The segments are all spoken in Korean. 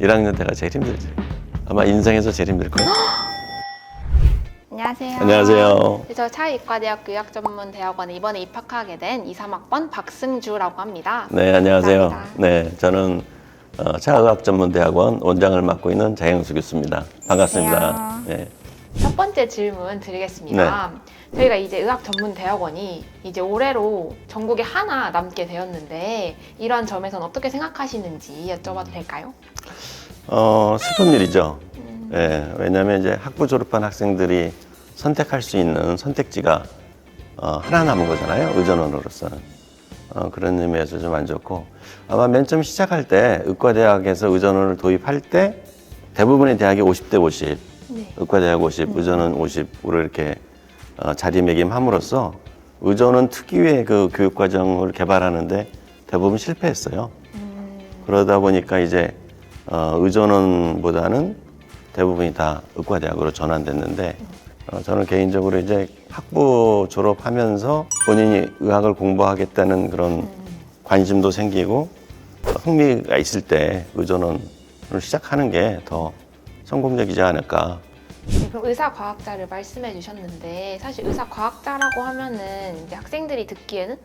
1학년 때가 제일 힘들지. 아마 인생에서 제일 힘들 거예요. 안녕하세요. 안녕하세요. 저 차의과대학교 의학전문대학원 에 이번에 입학하게 된 2, 3학번 박승주라고 합니다. 네, 안녕하세요. 감사합니다. 네, 저는 어, 차의학전문대학원 원장을 맡고 있는 장영수 교수입니다. 반갑습니다. 안녕하세요. 네. 첫 번째 질문 드리겠습니다. 저희가 이제 의학 전문 대학원이 이제 올해로 전국에 하나 남게 되었는데 이런 점에서는 어떻게 생각하시는지 여쭤봐도 될까요? 어, 슬픈 일이죠. 예, 왜냐하면 이제 학부 졸업한 학생들이 선택할 수 있는 선택지가 어, 하나 남은 거잖아요. 의전원으로서는. 어, 그런 의미에서 좀 안 좋고 아마 맨 처음 시작할 때 의과대학에서 의전원을 도입할 때 대부분의 대학이 50대 50, 네. 의과대학 50, 의전원 50으로 이렇게 어, 자리매김함으로써 의전원 특유의 그 교육과정을 개발하는데 대부분 실패했어요. 그러다 보니까 이제 어, 의전원보다는 대부분이 다 의과대학으로 전환됐는데 어, 저는 개인적으로 이제 학부 졸업하면서 본인이 의학을 공부하겠다는 그런 관심도 생기고 어, 흥미가 있을 때 의전원을 시작하는 게 더 성공적이지 않을까. 네, 그럼 의사 과학자를 말씀해 주셨는데 사실 의사 과학자라고 하면은 이제 학생들이 듣기에는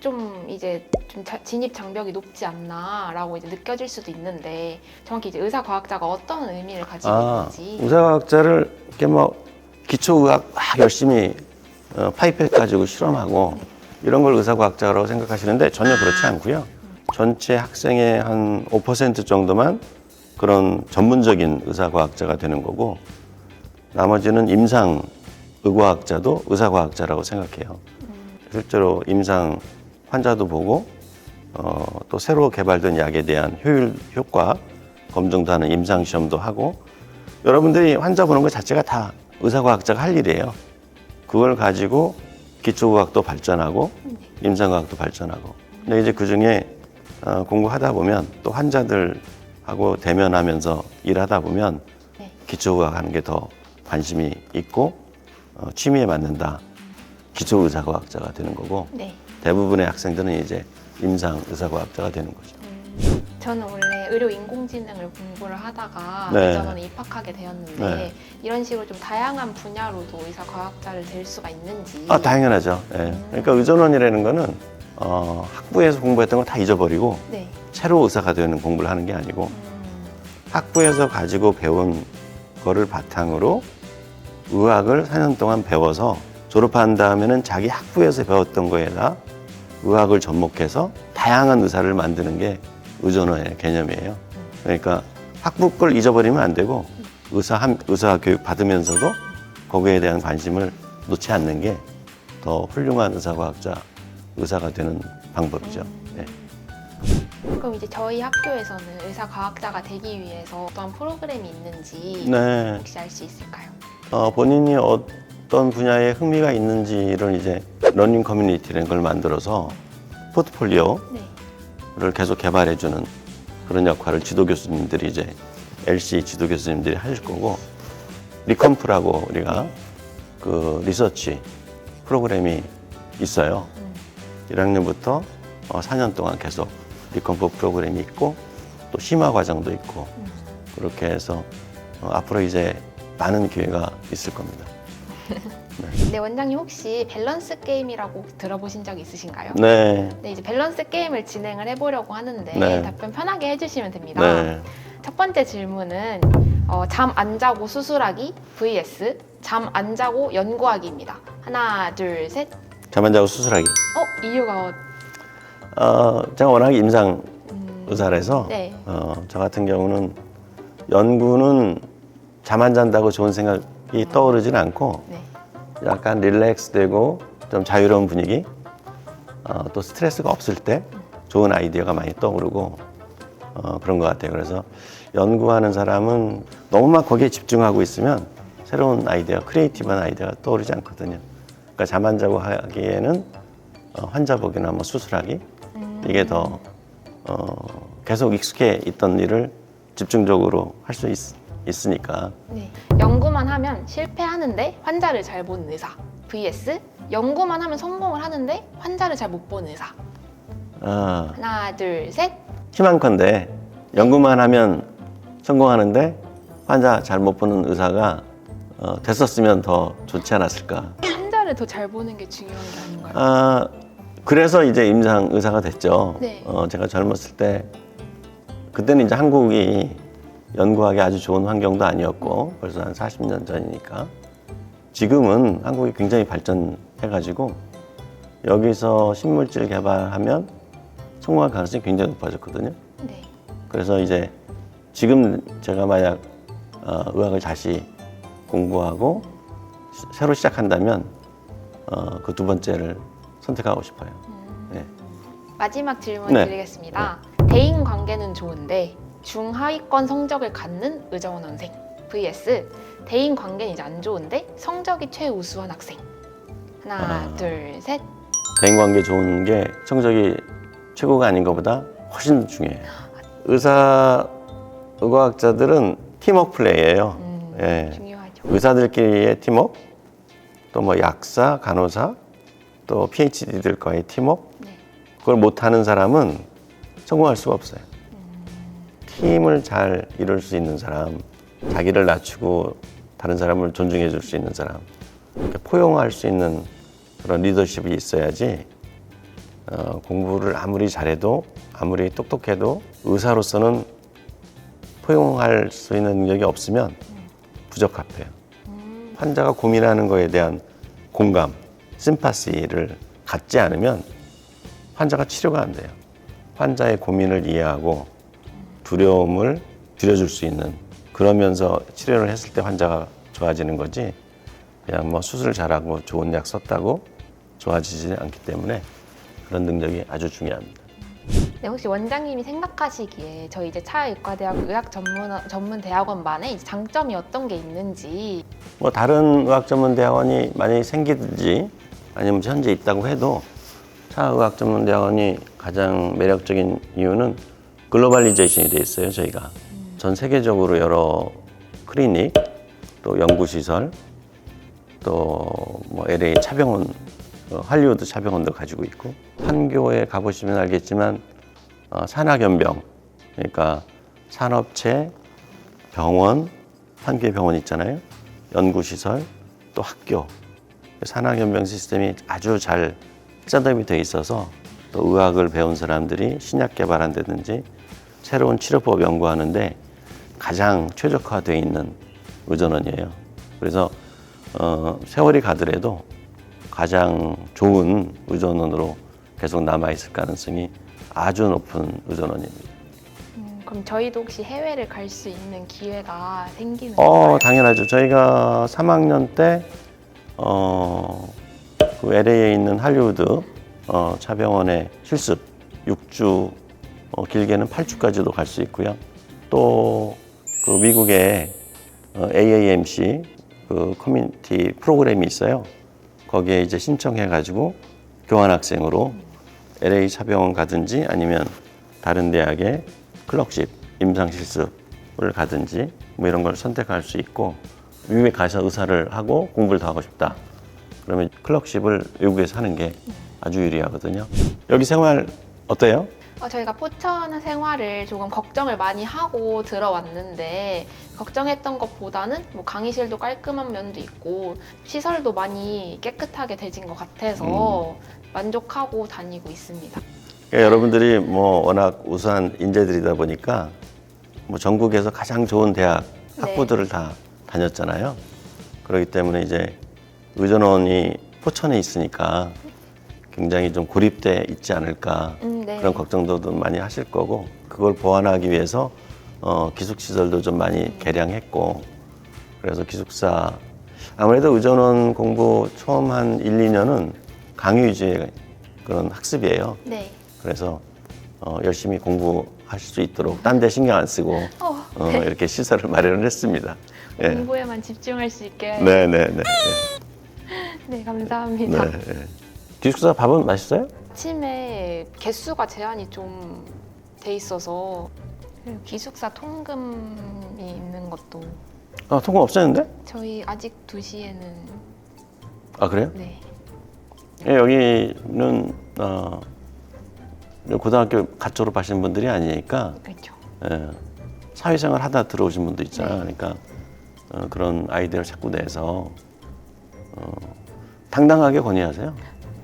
좀 이제 좀 자- 진입 장벽이 높지 않나라고 이제 느껴질 수도 있는데 정확히 이제 의사 과학자가 어떤 의미를 가지고 아, 있는지 의사과학자를 이렇게 뭐 기초의학 막 열심히 어, 파이프 가지고 실험하고 이런 걸 의사과학자라고 생각하시는데 전혀 그렇지 않고요. 전체 학생의 한 5% 정도만 그런 전문적인 의사과학자가 되는 거고 나머지는 임상 의과학자도 의사과학자라고 생각해요. 실제로 임상 환자도 보고 어, 또 새로 개발된 약에 대한 효율 효과 검증도 하는 임상 시험도 하고 여러분들이 환자 보는 것 자체가 다 의사과학자가 할 일이에요. 그걸 가지고 기초의학도 발전하고 임상의학도 발전하고. 근데 이제 그 중에 어, 공부하다 보면 또 환자들 하고 대면하면서 일하다 보면 네. 기초의학 하는 게 더 관심이 있고 어, 취미에 맞는다. 기초의사과학자가 되는 거고 네. 대부분의 학생들은 이제 임상 의사과학자가 되는 거죠. 저는 원래 의료 인공지능을 공부를 하다가 네. 의전원에 입학하게 되었는데 네. 이런 식으로 좀 다양한 분야로도 의사과학자를 될 수가 있는지 아, 당연하죠. 예. 그러니까 의전원이라는 거는 어, 학부에서 공부했던 걸 다 잊어버리고 네. 새로 의사가 되는 공부를 하는 게 아니고 음, 학부에서 가지고 배운 거를 바탕으로 의학을 4년 동안 배워서 졸업한 다음에는 자기 학부에서 배웠던 거에다 의학을 접목해서 다양한 의사를 만드는 게 의전원의 개념이에요. 그러니까 학부 걸 잊어버리면 안 되고 의사 한, 의사 교육 받으면서도 거기에 대한 관심을 놓지 않는 게 더 훌륭한 의사과학자, 의사가 되는 방법이죠. 네. 그럼 이제 저희 학교에서는 의사 과학자가 되기 위해서 어떤 프로그램이 있는지 네. 혹시 알 수 있을까요? 어, 본인이 어떤 분야에 흥미가 있는지를 이제 러닝 커뮤니티라는 걸 만들어서 포트폴리오를 네. 계속 개발해주는 그런 역할을 지도 교수님들이 이제 LC 지도 교수님들이 하실 거고 리컴프라고 우리가 그 리서치 프로그램이 있어요. 1학년부터 어, 4년 동안 계속 리컴프 프로그램이 있고 또 심화 과정도 있고 그렇게 해서 어, 앞으로 이제 많은 기회가 있을 겁니다. 네, 원장님 혹시 밸런스 게임이라고 들어보신 적 있으신가요? 네. 네, 이제 밸런스 게임을 진행을 해보려고 하는데 네. 답변 편하게 해주시면 됩니다. 네. 첫 번째 질문은 어, 잠 안 자고 수술하기 vs 잠 안 자고 연구하기입니다. 하나, 둘, 셋. 잠 안 자고 수술하기. 어, 이유가 어, 제가 워낙 임상 음, 의사라서 네. 어, 저 같은 경우는 연구는 잠 안 잔다고 좋은 생각이 떠오르지는 않고 네. 약간 릴렉스되고 좀 자유로운 분위기 어, 또 스트레스가 없을 때 좋은 아이디어가 많이 떠오르고 어, 그런 것 같아요. 그래서 연구하는 사람은 너무 막 거기에 집중하고 있으면 새로운 아이디어, 크리에이티브한 아이디어가 떠오르지 않거든요. 그러니까 잠 안 자고 하기에는 어, 환자 보기나 뭐 수술하기 이게 더 어, 계속 익숙해 있던 일을 집중적으로 할 수 있으니까 네. 연구만 하면 실패하는데 환자를 잘 보는 의사 vs 연구만 하면 성공을 하는데 환자를 잘 못 보는 의사. 아, 하나, 둘, 셋. 희망컨대 연구만 하면 성공하는데 환자 잘 못 보는 의사가 어, 됐었으면 더 좋지 않았을까. 환자를 더 잘 보는 게 중요한 게 아닌가요? 아, 그래서 이제 임상 의사가 됐죠. 네. 어, 제가 젊었을 때 그때는 이제 한국이 연구하기 아주 좋은 환경도 아니었고 벌써 한 40년 전이니까 지금은 한국이 굉장히 발전해가지고 여기서 신물질 개발하면 성공할 가능성이 굉장히 높아졌거든요. 네. 그래서 이제 지금 제가 만약 어, 의학을 다시 공부하고 시- 새로 시작한다면 어, 그 두 번째를 선택하고 싶어요. 네. 마지막 질문 네. 드리겠습니다. 대인 관계는 좋은데 중하위권 성적을 갖는 의정원 원생 vs 대인 관계는 이제 안 좋은데 성적이 최우수한 학생. 하나, 아. 둘, 셋. 대인 관계 좋은 게 성적이 최고가 아닌 것보다 훨씬 중요해요. 의사 의과학자들은 팀워크 플레이예요. 음, 예. 중요하죠. 의사들끼리의 팀워크, 또 뭐 약사, 간호사, 또 PhD들과의 팀워크, 네. 그걸 못하는 사람은 성공할 수가 없어요. 팀을 잘 이룰 수 있는 사람, 자기를 낮추고 다른 사람을 존중해 줄 수 있는 사람, 포용할 수 있는 그런 리더십이 있어야지 어, 공부를 아무리 잘해도 아무리 똑똑해도 의사로서는 포용할 수 있는 능력이 없으면 부적합해요. 음, 환자가 고민하는 거에 대한 공감, 심파시를 갖지 않으면 환자가 치료가 안 돼요. 환자의 고민을 이해하고 두려움을 줄여줄 수 있는 그러면서 치료를 했을 때 환자가 좋아지는 거지 그냥 뭐 수술 잘하고 좋은 약 썼다고 좋아지지 않기 때문에 그런 능력이 아주 중요합니다. 네, 혹시 원장님이 생각하시기에 저희 이제 차의과대학 의학 전문 전문 대학원만의 이제 장점이 어떤 게 있는지 뭐 다른 의학 전문 대학원이 많이 생기든지 아니면 현재 있다고 해도 차의학 전문 대학원이 가장 매력적인 이유는 글로벌리제이션이 돼 있어요 저희가. 전 세계적으로 여러 클리닉 또 연구시설 또 뭐 LA 차병원 어, 할리우드 차병원도 가지고 있고 판교에 가보시면 알겠지만 어, 산학연병 그러니까 산업체 병원 판교에 병원 있잖아요. 연구시설 또 학교 산학연병 시스템이 아주 잘 셋업이 돼 있어서 또 의학을 배운 사람들이 신약 개발한다든지 새로운 치료법 연구하는데 가장 최적화되어 있는 의전원이에요. 그래서 어, 세월이 가더라도 가장 좋은 의전원으로 계속 남아 있을 가능성이 아주 높은 의전원입니다. 음, 그럼 저희도 혹시 해외를 갈 수 있는 기회가 생기는? 어, 당연하죠. 저희가 3학년 때, 어, 그 LA에 있는 할리우드 어, 차병원의 실습 6주, 어, 길게는 8주까지도 갈 수 있고요. 또 그 미국의 어, AAMC 그 커뮤니티 프로그램이 있어요. 거기에 이제 신청해가지고 교환학생으로 LA 차병원 가든지 아니면 다른 대학의 클럭십 임상 실습을 가든지 뭐 이런 걸 선택할 수 있고 미국에 가서 의사를 하고 공부를 더 하고 싶다. 그러면 클럭십을 외국에서 하는 게 아주 유리하거든요. 여기 생활 어때요? 어, 저희가 포천 생활을 조금 걱정을 많이 하고 들어왔는데 걱정했던 것보다는 뭐 강의실도 깔끔한 면도 있고 시설도 많이 깨끗하게 되진 것 같아서 만족하고 다니고 있습니다. 그러니까 여러분들이 뭐 워낙 우수한 인재들이다 보니까 뭐 전국에서 가장 좋은 대학 네. 학부들을 다 다녔잖아요. 그렇기 때문에 이제 의전원이 포천에 있으니까 굉장히 좀 고립돼 있지 않을까 음, 네. 그런 걱정도 좀 많이 하실 거고 그걸 보완하기 위해서 어, 기숙 시설도 좀 많이 개량했고 그래서 기숙사 아무래도 의전원 공부 처음 한 1, 2년은 강의 위주의 그런 학습이에요. 네. 그래서 어, 열심히 공부하실 수 있도록 딴 데 신경 안 쓰고 어, 어, 이렇게 시설을 마련을 했습니다. 예. 공부에만 집중할 수 있게. 네, 네, 네. 네, 네, 감사합니다. 네, 네. 기숙사 밥은 맛있어요? 아침에 개수가 제한이 좀 돼 있어서 그리고 기숙사 통금이 있는 것도 아, 통금 없었는데? 저희 아직 2시에는 아, 그래요? 네. 예, 여기는 어, 고등학교 갓 졸업하신 분들이 아니니까 그렇죠. 예, 사회생활 하다 들어오신 분도 있잖아. 그러니까 어, 그런 아이디어를 자꾸 내서 어, 당당하게 건의하세요.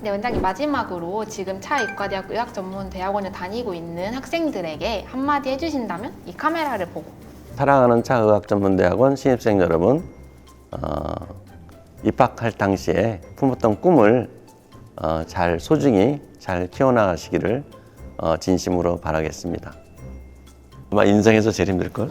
네, 원장님 마지막으로 지금 차의과대학 의학 전문 대학원을 다니고 있는 학생들에게 한마디 해주신다면 이 카메라를 보고 사랑하는 차의학전문대학원 신입생 여러분, 어, 입학할 당시에 품었던 꿈을 어, 잘 소중히 잘 키워나가시기를 어, 진심으로 바라겠습니다. 아마 인생에서 제일 힘들 걸.